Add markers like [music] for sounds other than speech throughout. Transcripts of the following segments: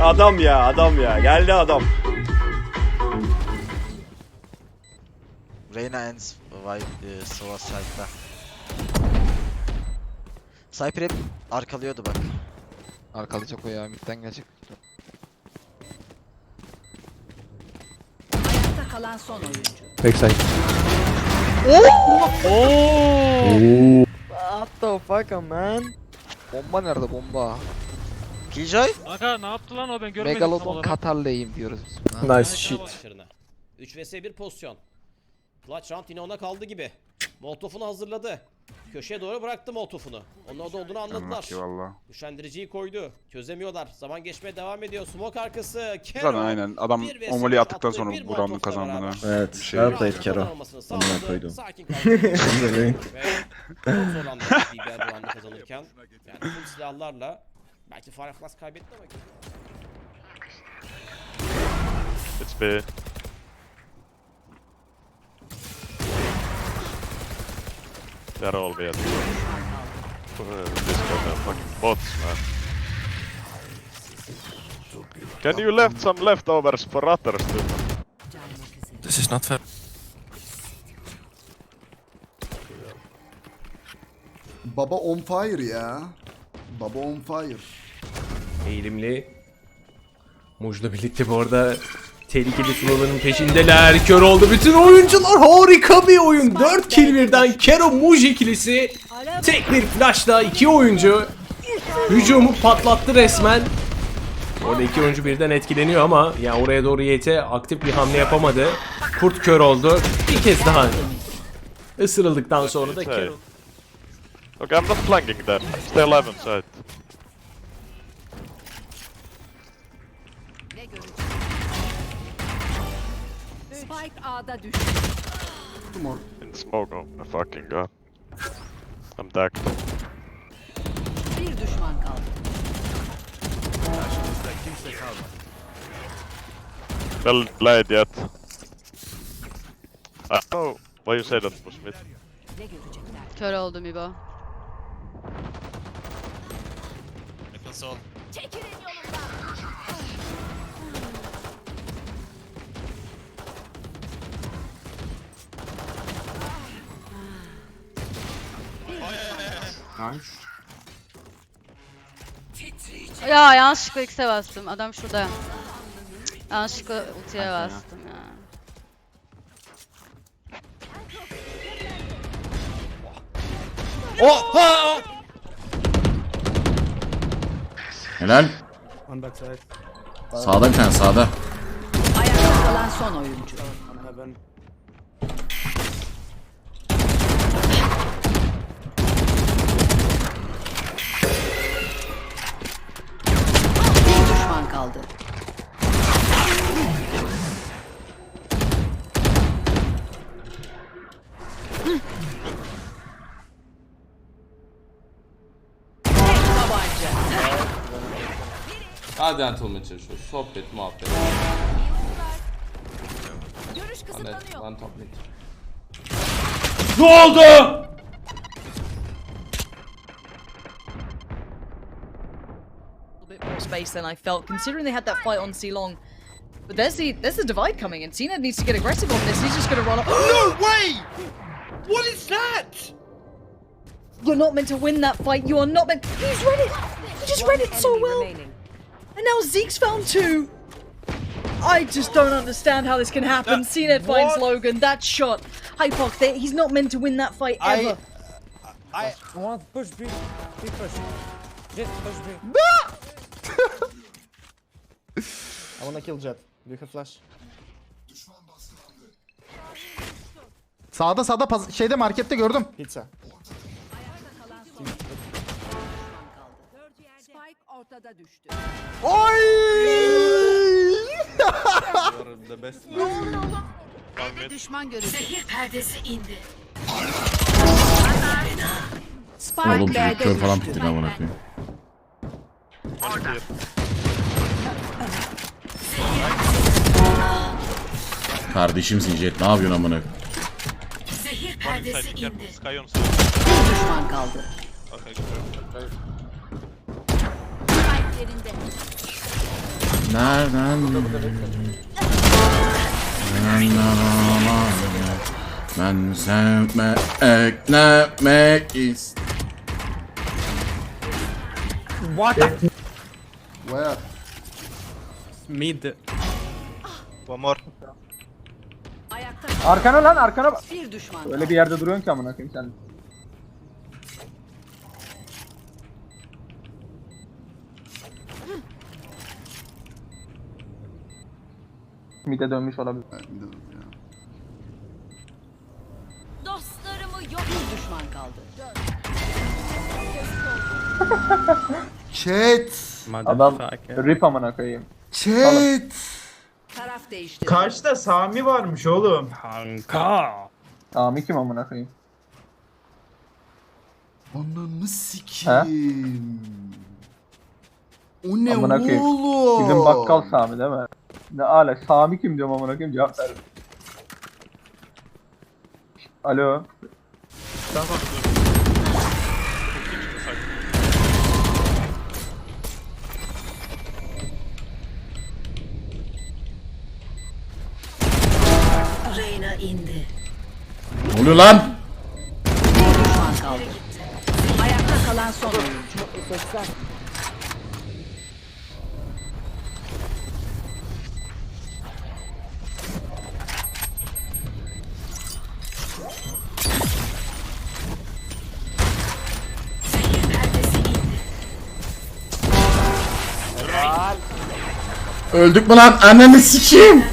Adam ya adam ya. Geldi adam. Reyna and e, Sova side'da. Cypher hep arkalıyordu bak. Arkalayacak o ya midden gelecek. Ayakta kalan son oyuncu. Backside. What the fuck man? Bomba nerede bomba? Killjoy? Kanka ne yaptı lan o ben görmedim tam Megalodon olarak. Katar'leyim diyoruz biz. buna. Nice shit. başlarına. 3 vs 1 pozisyon. Clutch round yine ona kaldı gibi. Molotof'unu hazırladı. Köşeye doğru bıraktı Molotof'unu. Onun orada olduğunu anladılar. Valla. Üşendiriciyi koydu. Çözemiyorlar. Zaman geçmeye devam ediyor. Smoke arkası. Kero. Zaten aynen adam Bir vs omoli attıktan attığı sonra bir bu roundu molotofla kazandığını. beraber. Evet. Bir şey yok. played Kero. Amına sağladı. koydum. Sakin kaldı. [laughs] Ve çok zorlandı BBL bu anda kazanırken. Yani full silahlarla. Belki Fireflies kaybetti ama. It's B. They're all B. This guy fucking bots man. Can you left some leftovers for others too? This is not fair. Baba on fire ya. Baba on fire. Eğilimli. Muj'la birlikte bu arada tehlikeli slowların peşindeler. Kör oldu bütün oyuncular. Harika bir oyun. 4 kill birden Kero Muj ikilisi. Tek bir flashla iki oyuncu hücumu patlattı resmen. Orada iki oyuncu birden etkileniyor ama ya oraya doğru YT aktif bir hamle yapamadı. Kurt kör oldu. Bir kez daha ısırıldıktan sonra da Kero. Okay, I'm not flanking there. Stay alive on A'da düştü. In smoke, oh my fucking god. I'm decked. Bir düşman kaldı. Well played yet. I know why you say that was mid. Ne görecekler? Kör oldum İbo. Çekilin yolumdan. Ya yanlışlıkla X'e bastım. Adam şurada. Yanlışlıkla ultiye bastım ya. Helal. Sağda bir tane sağda. Ayakta kalan son oyuncu düşman kaldı. Hadi antrenman çalışıyoruz. Sohbet, muhabbet. Görüş kısıtlanıyor. Ne oldu? Space than I felt, considering they had that fight on C Long. But there's the there's the divide coming, and Cena needs to get aggressive on this. He's just gonna run up. [gasps] No way! What is that? You're not meant to win that fight. You are not meant. He's read it. He just read it so well. And now Zeke's found two. I just don't understand how this can happen. Cena finds Logan. That shot. Hypoc, they- he's not meant to win that fight ever. I Want push B. B push. Jet push B. I wanna kill Jet. Do you have flash? Sağda sağda paz- şeyde markette gördüm. Pizza. Spike ortada düştü. Oy! Düşman görüldü. Zehir perdesi indi. Spike Oğlum çocuk B'de kör falan düştü. tuttu amına koyayım. Kardeşimsin Jet ne yapıyorsun amına? Zehir perdesi indi. Sky on Bir düşman kaldı. Yerinde. Nereden? Ben sevmek, eklemek ist. Where? Mid. One more. Ayakta Arkana lan arkana bak. bir düşman Öyle bir yerde duruyorsun ki amına koyayım sen. Mide dönmüş olabilir. Dostlarımı yok. Bir düşman kaldı. Chat. Adam rip amına koyayım. Chat. Taraf değişti. Karşıda Sami varmış oğlum. Kanka. Sami kim amına koyayım? Ananı sikeyim. O ne Amına koyayım. oğlum? Bizim bakkal Sami değil mi? Ne ala Sami kim diyorum amına koyayım cevap ver. Alo. Reyna Ne oluyor lan? Ayakta kalan son. Öldük mü lan? Anneni sikeyim.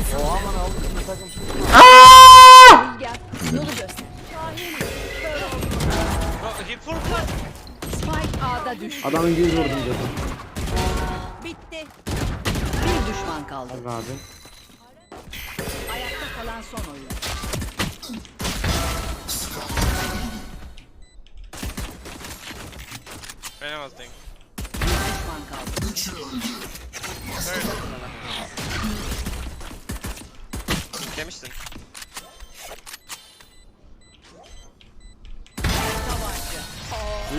Adamın gibi vurdum dedim. Bitti. Bir düşman kaldı. Ayakta kalan son oyun. Bir düşman kaldı. Demiştin.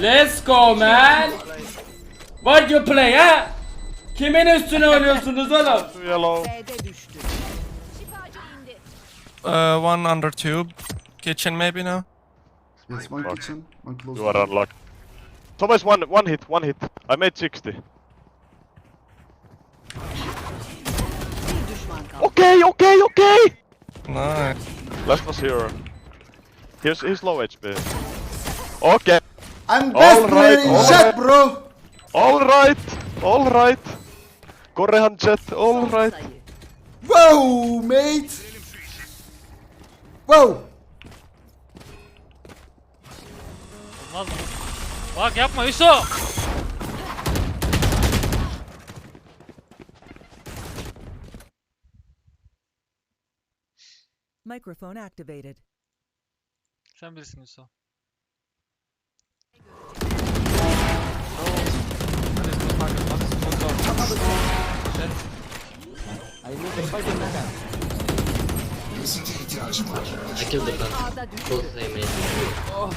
Let's go man. What you play ha? Kimin üstüne [laughs] oynuyorsunuz oğlum? Yellow. B'de düştü. Uh, one under tube. Kitchen maybe now. Yes, one kitchen, one close. You are unlocked. Thomas, one, one hit, one hit. I made 60. Bir düşman kaldı. Okay, okay, okay! Nice. Last was here. Here's, he's low HP. Okay, I'm best All player right, in all chat, right. bro. Alright, alright. Korrehan chat, alright. Sayı. Wow, mate. Wow. Bak yapma Yusuf. Microphone activated. Sen bilirsin Yusuf. A'da düştü.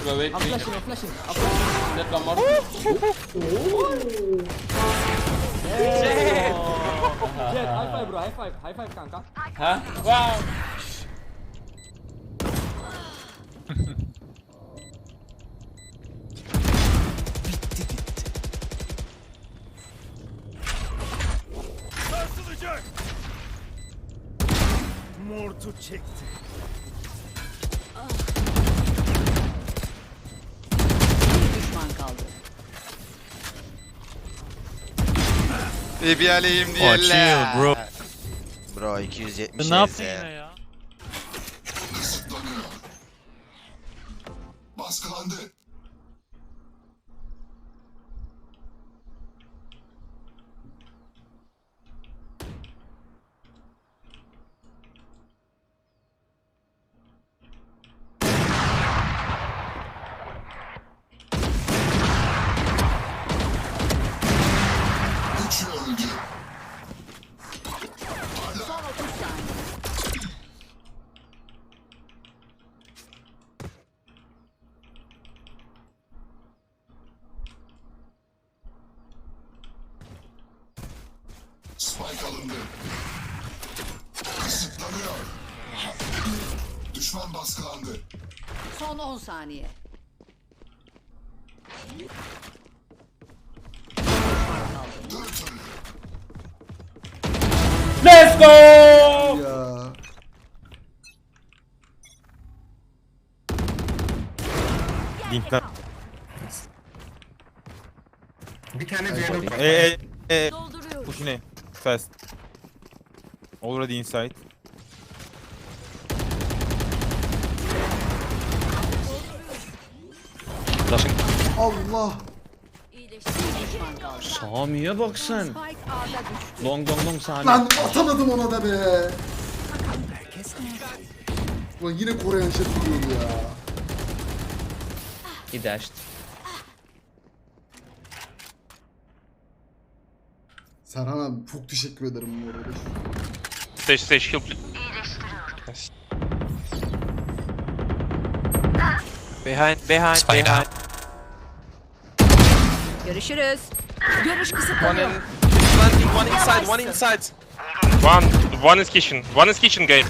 Bro wait wait. That one more. High five bro, high five, high five kanka. Ha? Wow. [laughs] Bir düşman kaldı. Baby aleyhim Oh chill bro. Bro 270 Ne yaptın yine ya? Son 30 saniye. Spike alındı. Kısıtlanıyor. Düşman baskılandı. Son 10 saniye. Let's go! Ya. Linkler. Bir tane diğer Hey, hey, Dolduruyorum. pushing A. Fast. Already inside. Allah. Düşman kaldı. Sami'ye bak sen. Long long long Sami. Lan atamadım ona da be. Ulan yine Koreyan vuruyordu ya. He dashed. Serhan abi çok teşekkür ederim bu arada. Stage, stage, please. Behind, behind, behind. Görüşürüz. Görüş kısıtlanıyor. Planting, one inside, one inside. One, one is kitchen. One is kitchen, game.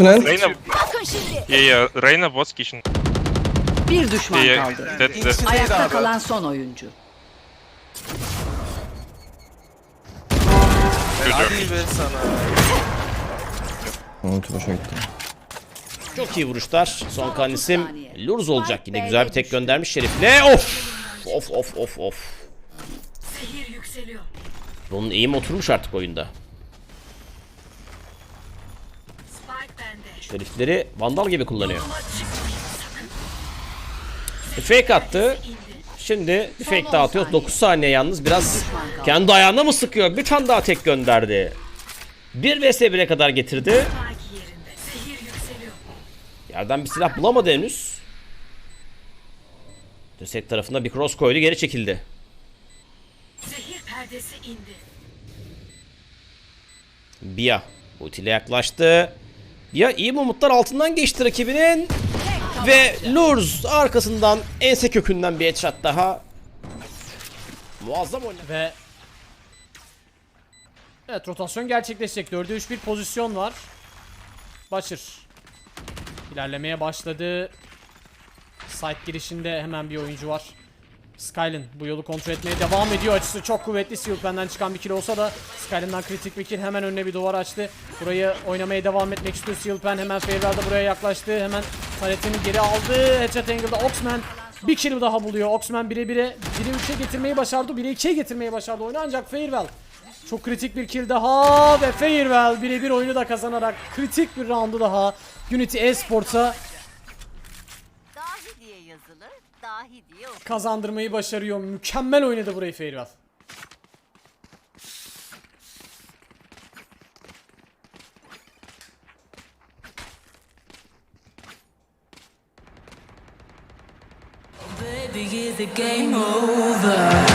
Reyna, Bakın şimdi. yeah, yeah, Reyna was kitchen. Bir düşman Yeah, yeah, kaldı. that, that. Ayakta kalan son oyuncu. Hadi be sana. Çok iyi vuruşlar. Son kan isim Lurz olacak yine. Güzel bir tek göndermiş Şerif'le. Of! Of of of of. Bunun eğim oturmuş artık oyunda. Şerifleri vandal gibi kullanıyor. Bir fake attı. Şimdi bir fake daha atıyor. 9 saniye yalnız biraz kendi ayağına mı sıkıyor? Bir tane daha tek gönderdi. 1 vs 1'e kadar getirdi. Yerden bir silah bulamadı henüz. Destek tarafında bir cross koydu geri çekildi. Bia ultiyle yaklaştı. Bia iyi umutlar altından geçti rakibinin. Ve Lurz arkasından ense kökünden bir headshot daha. Muazzam oynadı. Ve Evet rotasyon gerçekleşecek. 4'e 3 bir pozisyon var. Başır. İlerlemeye başladı. Site girişinde hemen bir oyuncu var. Skyline bu yolu kontrol etmeye devam ediyor. Açısı çok kuvvetli. Silkman'dan çıkan bir kill olsa da Skyline'dan kritik bir kill. Hemen önüne bir duvar açtı. Burayı oynamaya devam etmek istiyor Silkman. Hemen Feyral da buraya yaklaştı. Hemen Taret'ini geri aldı. Headshot angle'da Oxman bir kill daha buluyor. Oxman 1'e 1'e 1'e 3'e getirmeyi başardı. 1'e 2'ye getirmeyi başardı oyunu ancak Farewell çok kritik bir kill daha ve Farewell birebir oyunu da kazanarak kritik bir roundu daha Unity Esports'a kazandırmayı başarıyor. Mükemmel oynadı burayı Farewell. Baby, is the game over?